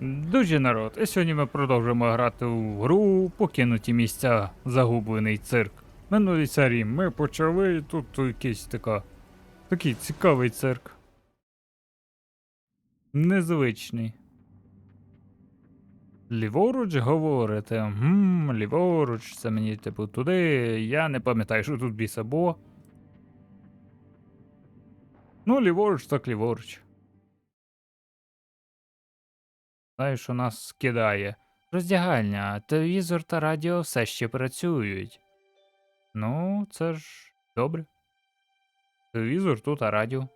Дуже народ, і сьогодні ми продовжуємо грати у гру Покинуті місця загублений цирк. Минулій серії ми почали, і тут якийсь така. Такий цікавий цирк. Незвичний. Ліворуч говорите. Гм, ліворуч, це мені типу туди. Я не пам'ятаю, що тут біса було. Ну, ліворуч, так ліворуч. Знаю, що нас скидає. Роздягальня, телевізор та радіо все ще працюють. Ну, це ж добре. Телевізор тут, а радіо.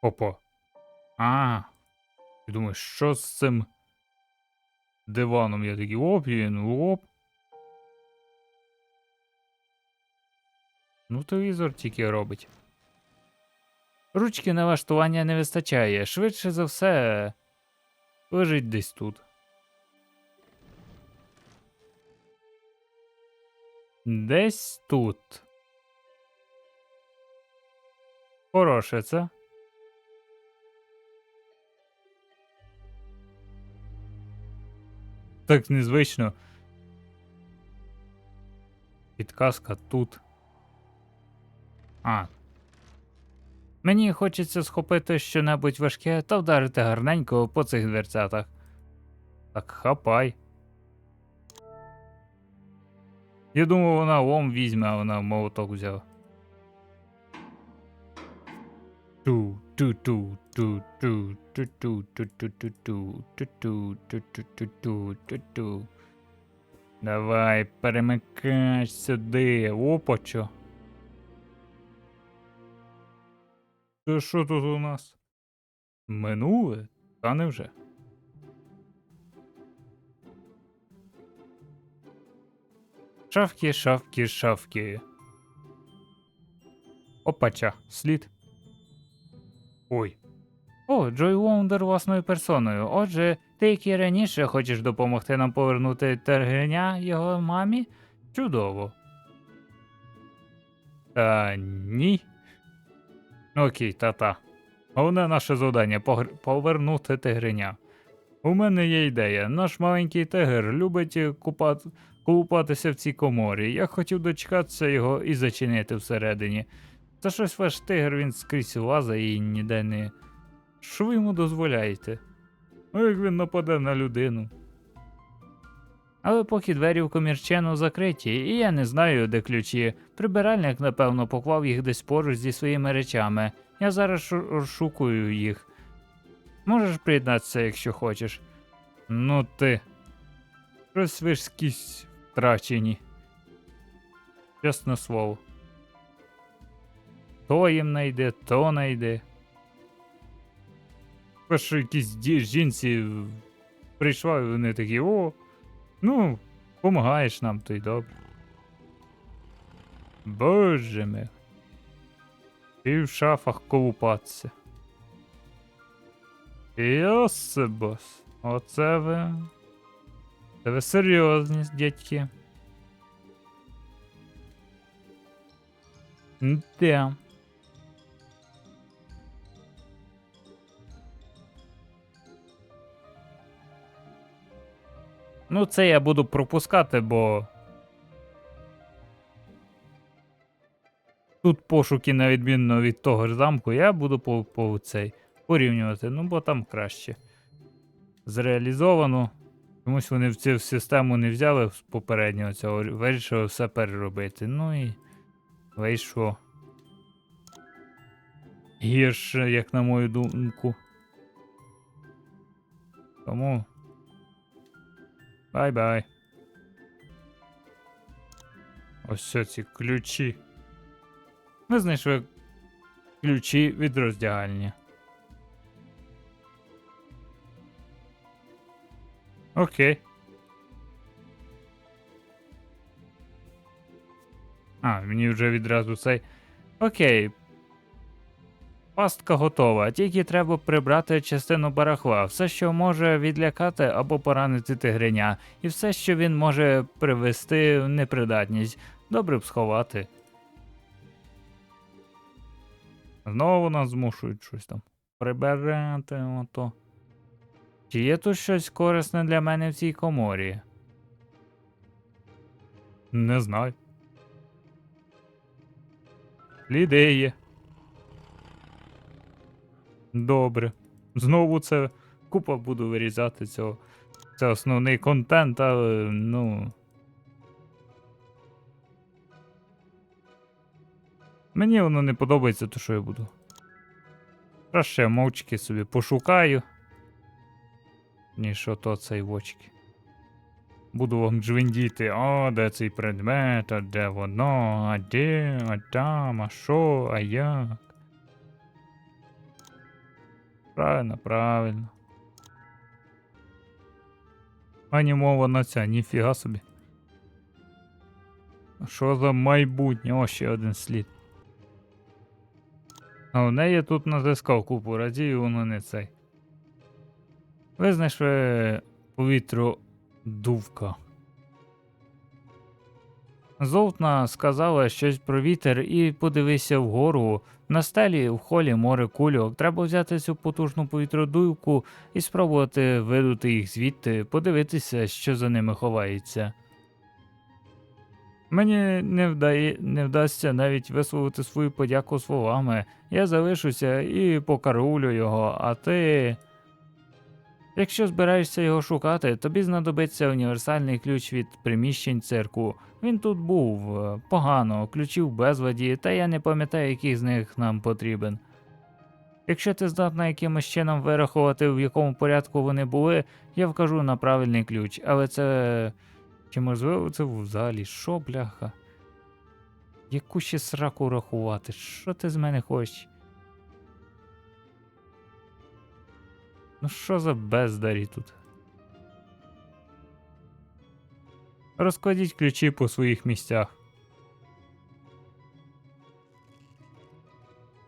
Опа. А. Ти думаєш, що з цим диваном? Я такий оп, він оп. Ну, телевізор тільки робить. Ручки налаштування не вистачає. Швидше за все. Лежить десь тут. Десь тут. Хороше це. Так незвично. Підказка тут. А, Мені хочеться схопити щонебудь важке та вдарити гарненько по цих дверцятах. Так хапай. Я думав, вона лом візьме, а вона молоток взяла. Ту ту ту ту ту ту ту ту ту ту ту ту ту ту ту ту ту ту ту Давай, перемикай сюди. Опачо. Це що тут у нас? Минуле? Та невже? Шавки, шавки, шавки. Опача, слід. Ой. О, Джой Воундер власною персоною. Отже, ти, як і раніше, хочеш допомогти нам повернути тергеня його мамі? Чудово. Та ні. Ну, Окей, та-та. Головне наше завдання погр- повернути тигриня. У мене є ідея. Наш маленький тигр любить купат... купатися в цій коморі. Я хотів дочекатися його і зачинити всередині. Та щось ваш тигр він скрізь лаза і ніде не. Що ви йому дозволяєте? А як він нападе на людину? Але поки двері в комірчену закриті, і я не знаю, де ключі. Прибиральник, напевно, поклав їх десь поруч зі своїми речами. Я зараз розшукую їх. Можеш приєднатися, якщо хочеш. Ну ти. Щось ви втрачені. Чесне слово. То їм найде, то найде. Перше якісь жінці прийшла, і вони такі, о, ну, помагаєш нам, то й добре. Боже мій. І в шафах колупатися. Йосибос. Оце ви. Це ви серйозні, дядьки. Да. Ну, це я буду пропускати, бо. Тут пошуки, на відмінно від того ж замку, я буду по, по цей порівнювати, ну бо там краще. Зреалізовано. Чомусь вони в цю систему не взяли з попереднього цього, вирішили все переробити. Ну і вийшло. Гірше, як на мою думку. Тому. Бай-бай. Ось ці ключі. Ми знайшли ключі від роздягальні. Окей. А, мені вже відразу цей. Окей. Пастка готова, тільки треба прибрати частину барахла, все, що може відлякати або поранити тигриня, і все, що він може привести в непридатність, добре б сховати. Знову нас змушують щось там. Приберете ото. Чи є тут щось корисне для мене в цій коморі? Не знаю. Сліди. Добре. Знову це купа буду вирізати цього. Це основний контент, але ну. Мені воно не подобається, то що я буду. Краще мовчки собі пошукаю. Ніж ото цей вочки. Буду вам джвендіти, о, де цей предмет, а де воно, а де, а там, а що, а як. Правильно, правильно. Анімована ця, ніфіга собі. Що за майбутнє? О, ще один слід. А у неї тут натискав купу разів, і воно не цей. Ви знайшли повітродувка. Золтна сказала щось про вітер і подивися вгору. На стелі в холі море кульок. Треба взяти цю потужну повітродувку і спробувати видути їх звідти, подивитися, що за ними ховається. Мені не, вдає, не вдасться навіть висловити свою подяку словами. Я залишуся і покарулю його, а ти. Якщо збираєшся його шукати, тобі знадобиться універсальний ключ від приміщень цирку. Він тут був е, погано, ключів безладі, та я не пам'ятаю, який з них нам потрібен. Якщо ти здатна якимось чином вирахувати, в якому порядку вони були, я вкажу на правильний ключ, але це. Чи можливо це взагалі? Що, бляха? Яку ще сраку рахувати? Що ти з мене хочеш? Ну що за бездарі тут? Розкладіть ключі по своїх місцях.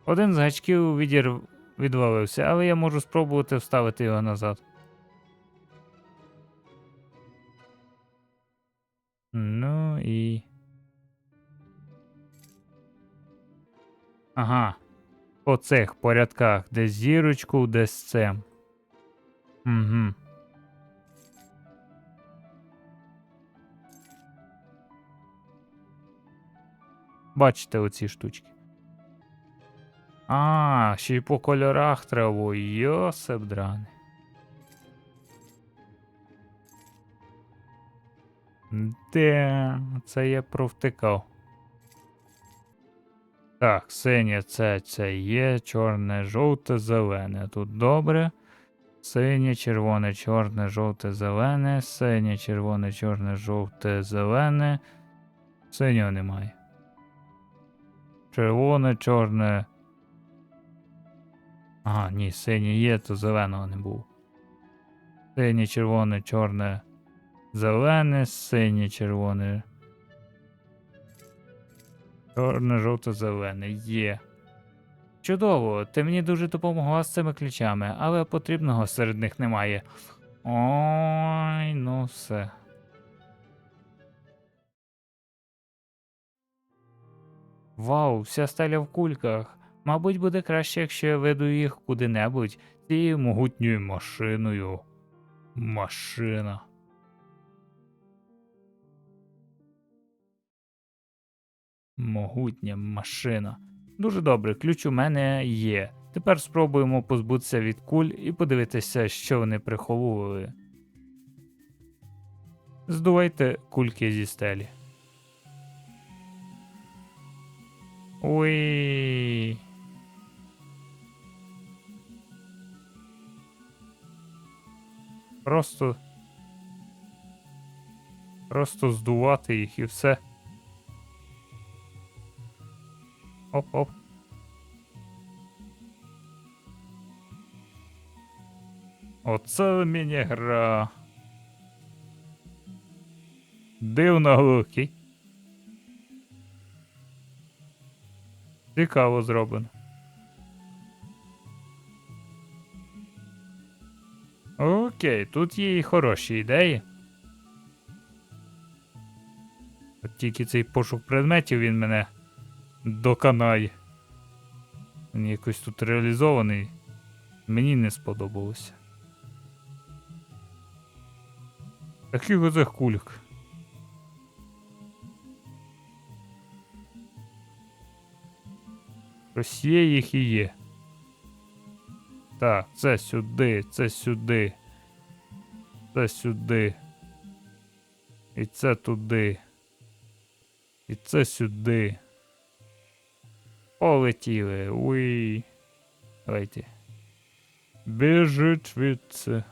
Один з гачків відір... відвалився, але я можу спробувати вставити його назад. Ну і. Ага. По цих порядках, де зірочку, де з цим. Угу. Бачите оці штучки. А, ще й по кольорах треба. Йосип драний. Де, це я провтикав. Так, синє це, це є, чорне, жовте, зелене. Тут добре. Синє, червоне, чорне, жовте, зелене, синє, червоне, чорне, жовте, зелене. Синього немає. Червоне, чорне. Ага, ні, синє є, то зеленого не було. Синє, червоне, чорне, зелене, синє, червоне. Чорне, жовте, зелене. Є. Чудово, ти мені дуже допомогла з цими ключами, але потрібного серед них немає. Ой, ну все. Вау, вся стеля в кульках. Мабуть, буде краще, якщо я веду їх куди-небудь цією могутньою машиною. Машина. Могутня машина. Дуже добре, ключ у мене є. Тепер спробуємо позбутися від куль і подивитися, що вони приховували. Здувайте кульки зі стелі. Ой. Просто. Просто здувати їх і все. Оп-оп. Оце мені гра. Дивно глухий. Цікаво зроблено. Окей, тут є і хороші ідеї. От тільки цей пошук предметів він мене Доканай. Він якось тут реалізований. Мені не сподобалося. Такий це кульк. Щось є їх і є. Так, це сюди, це сюди. Це сюди. І це туди. І це сюди. Полетіли. Уй. Давайте. Біжить від це.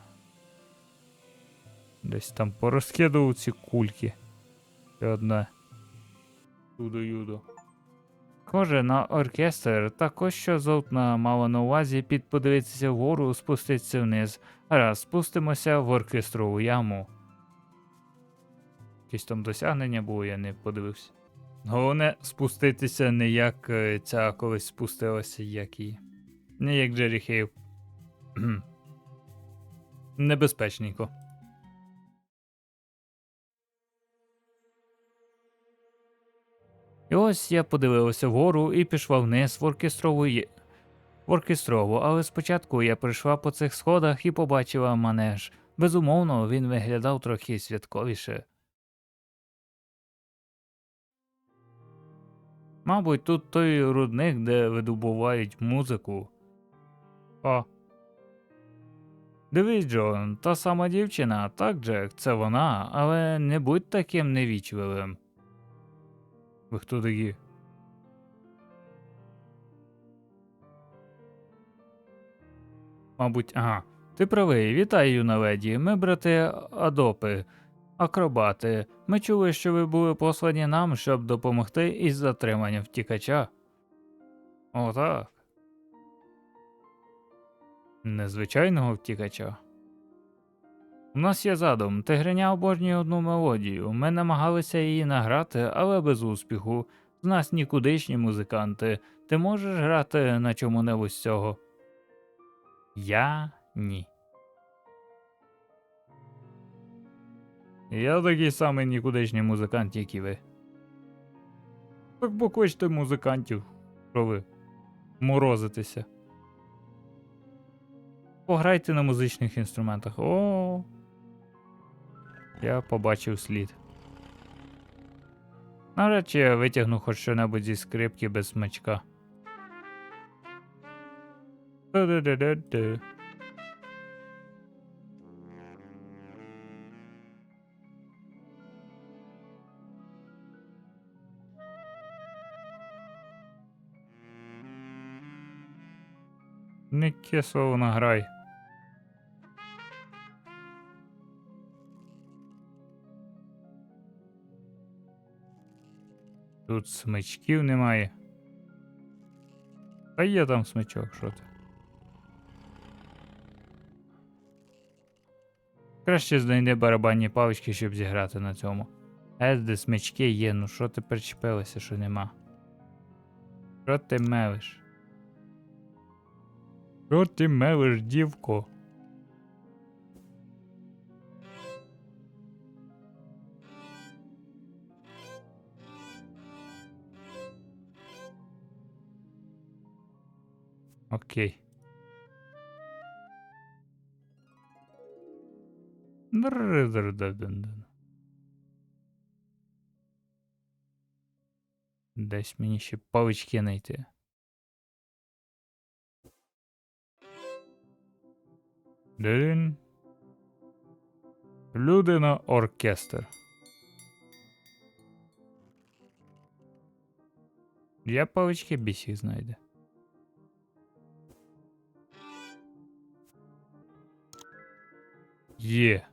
Десь там порозкидував ці кульки. Ще одна. Юдо-юдо. Схоже на оркестр, також що золотна мала на увазі під подивитися вгору, спуститься вниз. Раз, спустимося в оркестрову яму. Якесь там досягнення було, я не подивився. Головне спуститися не як е, ця колись спустилася, як і. Не як Джері Хейл. Небезпечненько. І ось я подивилася вгору і пішла вниз в оркестрову є... в оркестрову, але спочатку я прийшла по цих сходах і побачила манеж. Безумовно, він виглядав трохи святковіше. Мабуть, тут той рудник, де видобувають музику. О. Дивись, Джон, та сама дівчина, так, Джек, це вона, але не будь таким невічливим. Ви хто такі? Мабуть, ага. Ти правий. Вітаю, юна леді. Ми брати Адопи. Акробати, ми чули, що ви були послані нам, щоб допомогти із затриманням втікача. Отак. Незвичайного втікача. У нас є задум. Тигриня обожнює одну мелодію. Ми намагалися її награти, але без успіху. З нас нікудишні музиканти. Ти можеш грати на чому небудь цього? Я ні. Я такий самий нікудишній музикант, як і ви. Так кочте музикантів, що ви морозитеся. Пограйте на музичних інструментах. О. Я побачив слід. Навряд я витягну хоч що небудь зі скрипки без смачка. Ди-ди-ди-ди-ди. Не кисло награй. Тут смичків немає. А є там смичок, що ти. Краще знайди барабанні палички, щоб зіграти на цьому. Ес смички є, ну що ти причепилося, що нема? Що ти мелиш? Що ти мелиш, дівко? Окей. Десь мені ще палички знайти. Дин. Люди на оркестр. Я павички бісіх знайде. Є.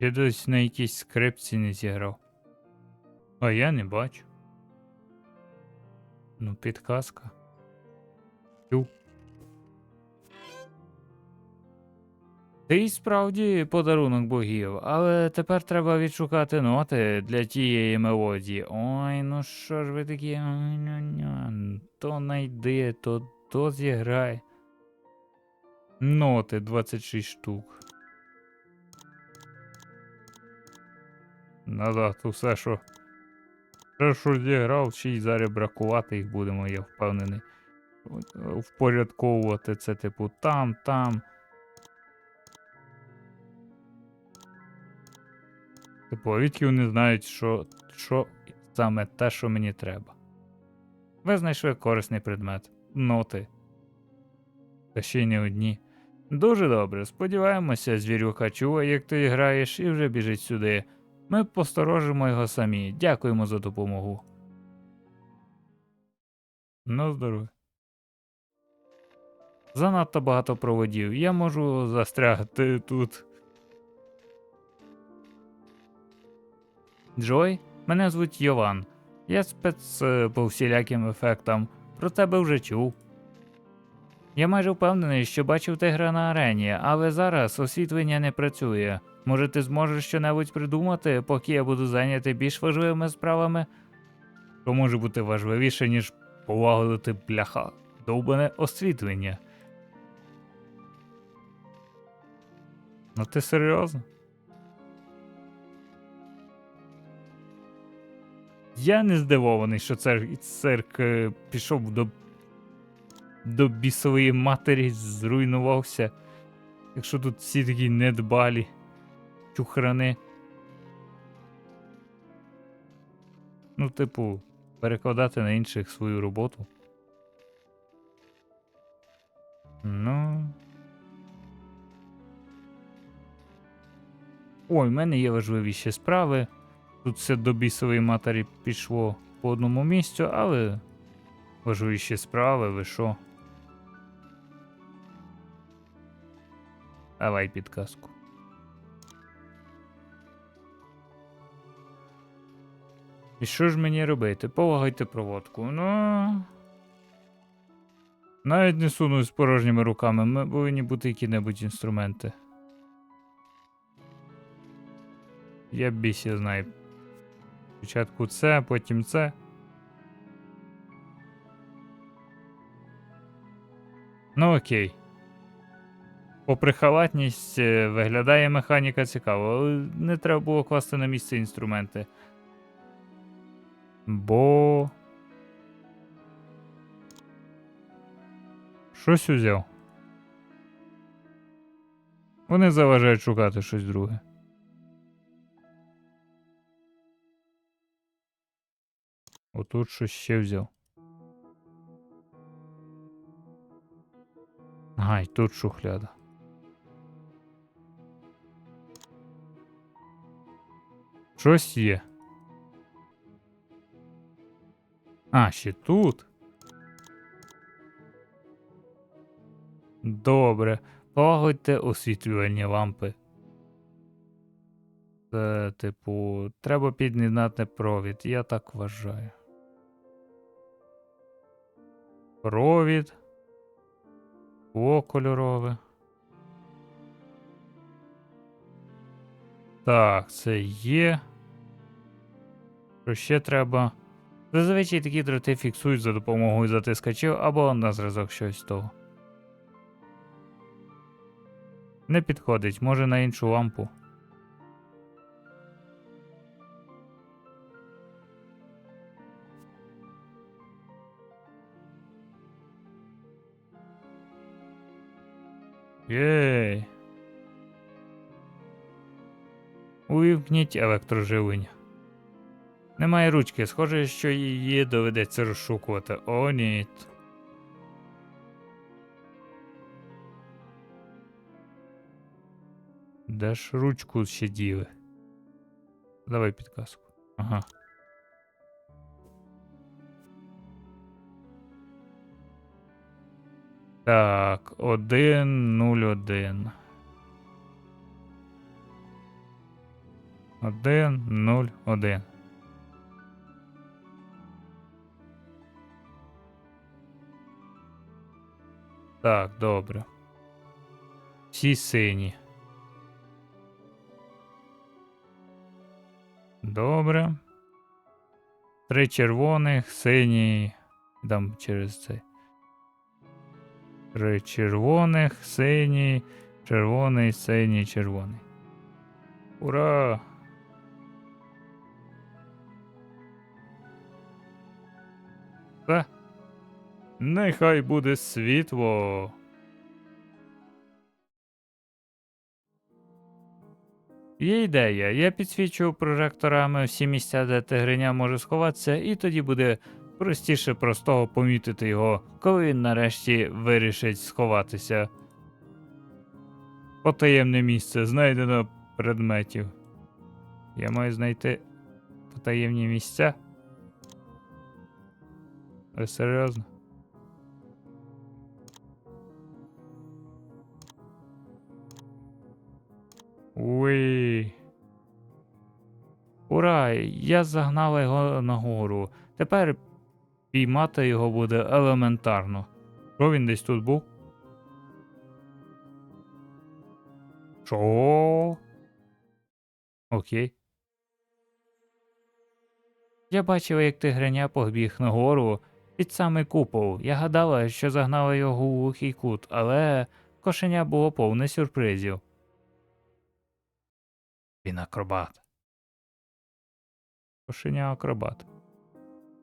Я десь на якійсь скрипці не зіграв. А я не бачу. Ну, підказка. Тю. Ти й справді подарунок богів, але тепер треба відшукати ноти для тієї мелодії. Ой, ну що ж ви такі. То найди, то, то зіграй. Ноти 26 штук. Назад усе, що. Що зіграв, ще й зараз бракувати їх будемо, я впевнений. Впорядковувати це, типу, там, там. Типу, відки вони знають, що, що саме те, що мені треба. Ви знайшли корисний предмет. Ноти. Та ще й не одні. Дуже добре. Сподіваємося, звірюка чує, як ти граєш, і вже біжить сюди. Ми посторожимо його самі. Дякуємо за допомогу. Ну, здоров'я. Занадто багато проводів. Я можу застрягти тут. Джой, мене звуть Йован. Я спец е, по всіляким ефектам. Про тебе вже чув. Я майже впевнений, що бачив тигра на арені, але зараз освітлення не працює. Може, ти зможеш щонебудь придумати, поки я буду зайнятий більш важливими справами? Що може бути важливіше, ніж полагодити бляха, довбане освітлення? Ну ти серйозно? Я не здивований, що цир- цирк е, пішов до, до бісової матері, зруйнувався. Якщо тут всі такі недбалі чухрани. Ну, типу, перекладати на інших свою роботу. Ну. Ой, в мене є важливіші справи. Тут все до бісової матері пішло по одному місцю, але важливіші справи, ви що? Давай підказку. І що ж мені робити? Полагайте проводку. Ну. Навіть не сунусь з порожніми руками, ми повинні бути які-небудь інструменти. Я бісі знаю. Спочатку це, потім це. Ну окей. Попри халатність, е, виглядає механіка цікаво, але не треба було класти на місце інструменти. Бо. Щось узяв. Вони заважають шукати щось друге. Отут щось ще взяв. Ага, і тут шухляда. Щось є. А, ще тут. Добре. Полагодьте освітлювальні лампи. Це, типу, треба під'єднати провід, я так вважаю. Провід. О, кольорове. Так, це є. Що ще треба? Зазвичай такі дроти фіксують за допомогою затискачів або на зразок щось того. Не підходить, може на іншу лампу. Єй. Увімкніть електроживлення. Немає ручки, схоже, що її доведеться розшукувати. О, ні. Де ж ручку ще діли? Давай підказку. Ага. Так, 101. 101. Так, добре. Всі сині. Добре. Три червоних, синій. Дам через цей. Три червоних, синій, червоний, синій, червоний. Ура! Все. Нехай буде світло. Є ідея. Я підсвічу прожекторами всі місця, де тигриня може сховатися, і тоді буде простіше простого помітити його, коли він нарешті вирішить сховатися. Потаємне місце знайдено предметів. Я маю знайти потаємні місця. Ви серйозно? Уй. Ура! Я загнала його нагору. Тепер піймати його буде елементарно. Що він десь тут був? Що? Окей. Я бачила, як тигреня побіг нагору під самий купол. Я гадала, що загнала його у глухий кут, але кошеня було повне сюрпризів. Він акробат. Кошеня акробат.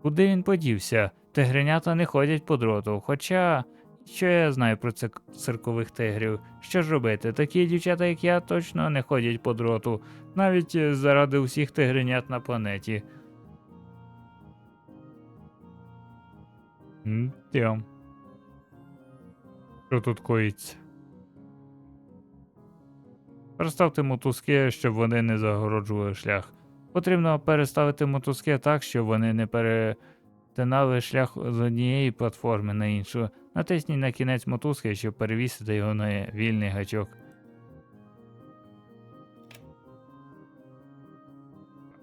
Куди він подівся? Тигренята не ходять по дроту. Хоча, що я знаю про цих циркових тигрів? Що ж робити? Такі дівчата, як я, точно не ходять по дроту, навіть заради усіх тигренят на планеті. Що тут коїться? Переставте мотузки, щоб вони не загороджували шлях. Потрібно переставити мотузки так, щоб вони не перетинали шлях з однієї платформи на іншу. Натисніть на кінець мотузки, щоб перевісити його на вільний гачок.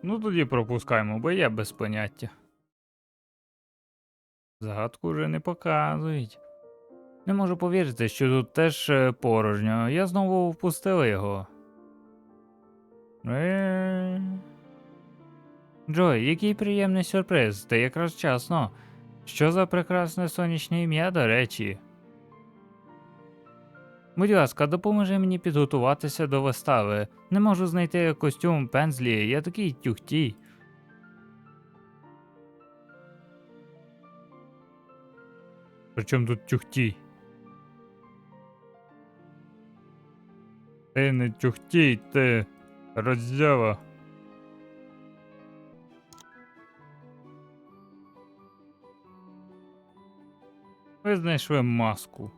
Ну тоді пропускаємо, бо я без поняття. Загадку вже не показують. Не можу повірити, що тут теж е, порожньо. Я знову впустила його. Е. Джой, який приємний сюрприз, ти якраз вчасно. Що за прекрасне сонячне ім'я, до речі. Будь ласка, допоможи мені підготуватися до вистави. Не можу знайти костюм пензлі, я такий тюхтій. Причому тут тюхтій? Ти не тюхтій, ти роздява. Ви знайшли маску.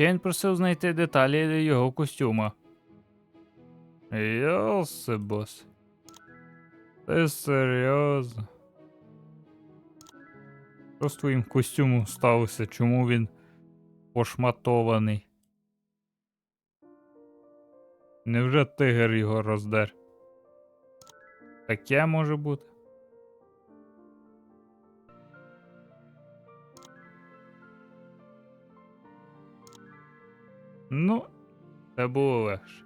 Він просив знайти деталі його костюма. Йосибос. Ти серйозно? Що з твоїм костюмом сталося? Чому він пошматований? Невже тигр його роздер? Таке може бути. Ну, це було легше.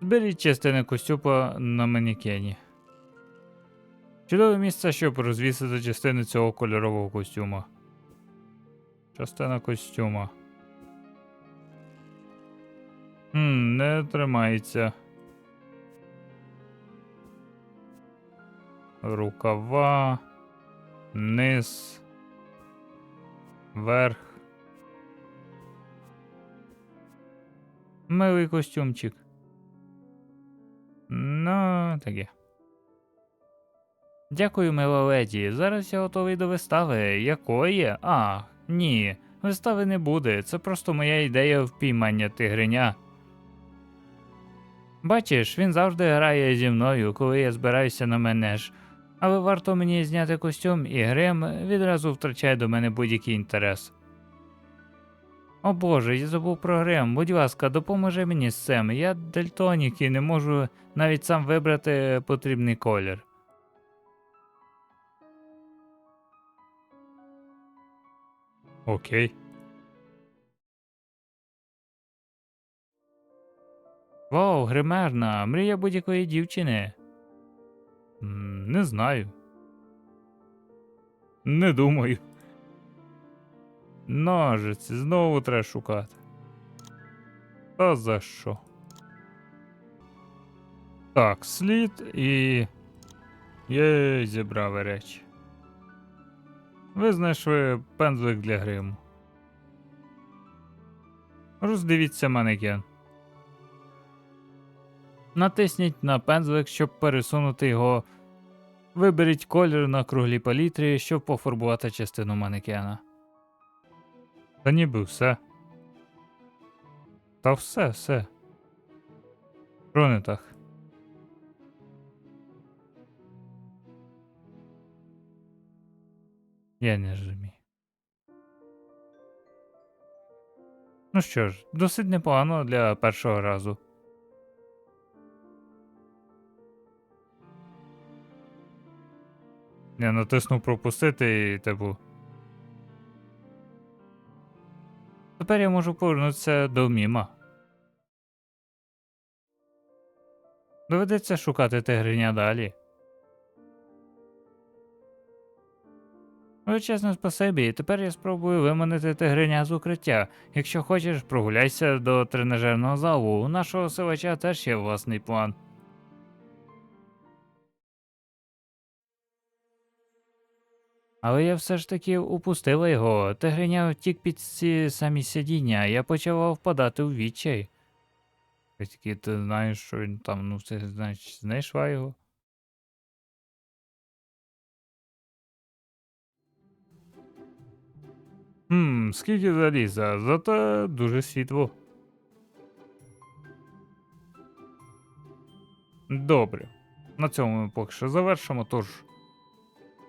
Зберіть частини костюма на манекені. Чудове місце, щоб розвісити частини цього кольорового костюма. Частина костюма. Хм, не тримається. Рукава. Низ. Верх. Милий костюмчик. Ну, таке. Дякую, мила леді. Зараз я готовий до вистави. Якої? А, ні. Вистави не буде. Це просто моя ідея впіймання тигриня. Бачиш, він завжди грає зі мною, коли я збираюся на менеж. Але варто мені зняти костюм і грим відразу втрачає до мене будь-який інтерес. О боже, я забув про грим. Будь ласка, допоможи мені з цим. Я дельтонік і не можу навіть сам вибрати потрібний колір. Окей. Вау, гримерна, мрія будь-якої дівчини. Не знаю. Не думаю. Ножиці знову треба шукати. Та за що? Так, слід і. Є, зібрав речі. ви знайшли пензлик для гриму. Роздивіться манекен. Натисніть на пензлик, щоб пересунути його. Виберіть колір на круглій палітрі, щоб пофарбувати частину манекена. Та ніби все. Та все, все. Що? Я не розумію. Ну що ж, досить непогано для першого разу. Я натиснув пропустити і типу. Тепер я можу повернутися до міма. Доведеться шукати тигриня далі. Величезне спасибі, і тепер я спробую виманити тигриня з укриття. Якщо хочеш, прогуляйся до тренажерного залу. У нашого силача теж є власний план. Але я все ж таки упустила його. Тигриня втік під ці самі сидіння, я почала впадати у відчай. Тільки ти знаєш, що він там, ну це значить, знайшла його. Хм, скільки заліза, зате дуже світло. Добре. На цьому ми поки що завершимо, тож.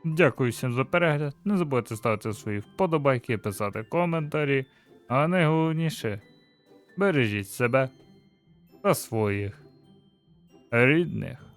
Дякую всім за перегляд. Не забудьте ставити свої вподобайки, писати коментарі, а найголовніше бережіть себе та своїх рідних.